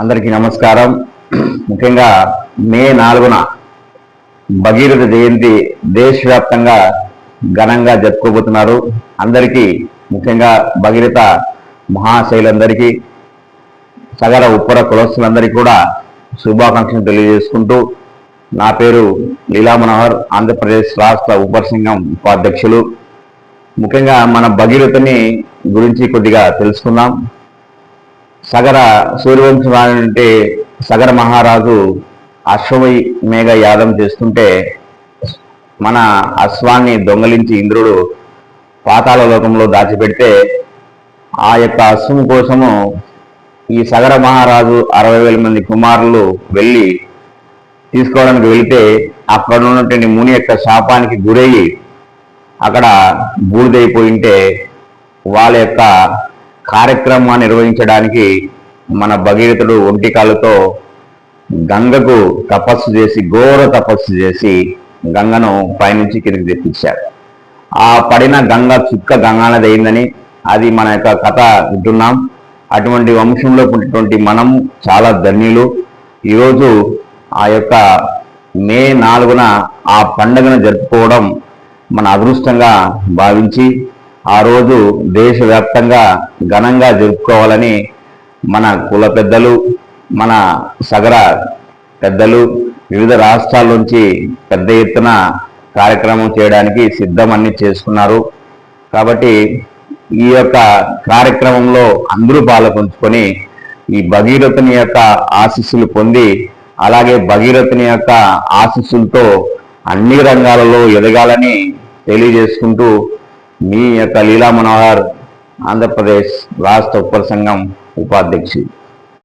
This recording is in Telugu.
అందరికీ నమస్కారం. ముఖ్యంగా మే నాలుగున భగీరథ జయంతి దేశవ్యాప్తంగా ఘనంగా జరుపుకోబోతున్నారు. అందరికీ ముఖ్యంగా భగీరథ మహాశైలందరికీ సగర ఉప్పర కులస్తులందరికీ కూడా శుభాకాంక్షలు తెలియజేసుకుంటూ నా పేరు లీలా మనోహర్ ఆంధ్రప్రదేశ్ రాష్ట్ర ఉపర సంఘం ఉపాధ్యక్షులు. ముఖ్యంగా మన భగీరథని గురించి కొద్దిగా తెలుసుకుందాం. సగర సూర్యవంశం అంటే సగర మహారాజు అశ్వమై మేఘ యాగం చేస్తుంటే మన అశ్వాన్ని దొంగలించి ఇంద్రుడు పాతాళ లోకంలో దాచిపెడితే ఆ యొక్క అశ్వం కోసము ఈ సగర మహారాజు అరవై వేల మంది కుమారులు వెళ్ళి తీసుకోవడానికి వెళితే అక్కడ ఉన్నటువంటి ముని యొక్క శాపానికి గురయ్యి అక్కడ బూడిదైపోయింటే వాళ్ళ యొక్క కార్యక్రమాన్ని నిర్వహించడానికి మన భగీరథుడు ఒంటికాలతో గంగకు తపస్సు చేసి ఘోర తపస్సు చేసి గంగను పైనుంచి కిందకి తెప్పించాడు ఆ పడిన గంగ చుక్క గంగానది అయిందని అది మన యొక్క కథ వింటున్నాం. అటువంటి వంశంలో పుట్టినటువంటి మనం చాలా ధన్యులు. ఈరోజు ఆ యొక్క మే నాలుగున ఆ పండుగను జరుపుకోవడం మన అదృష్టంగా భావించి ఆ రోజు దేశవ్యాప్తంగా ఘనంగా జరుపుకోవాలని మన కుల పెద్దలు మన సగర పెద్దలు వివిధ రాష్ట్రాల నుంచి పెద్ద ఎత్తున కార్యక్రమం చేయడానికి సిద్ధమన్నీ చేసుకున్నారు. కాబట్టి ఈ యొక్క కార్యక్రమంలో అందరూ పాల్పంచుకొని ఈ భగీరథుని యొక్క ఆశీస్సులు పొంది అలాగే భగీరథుని యొక్క ఆశీస్సులతో అన్ని రంగాలలో ఎదగాలని తెలియజేసుకుంటూ మీ యొక్క లీలా మనోహర్ ఆంధ్రప్రదేశ్ రాష్ట్ర ఉపర సంఘం ఉపాధ్యక్షుడు.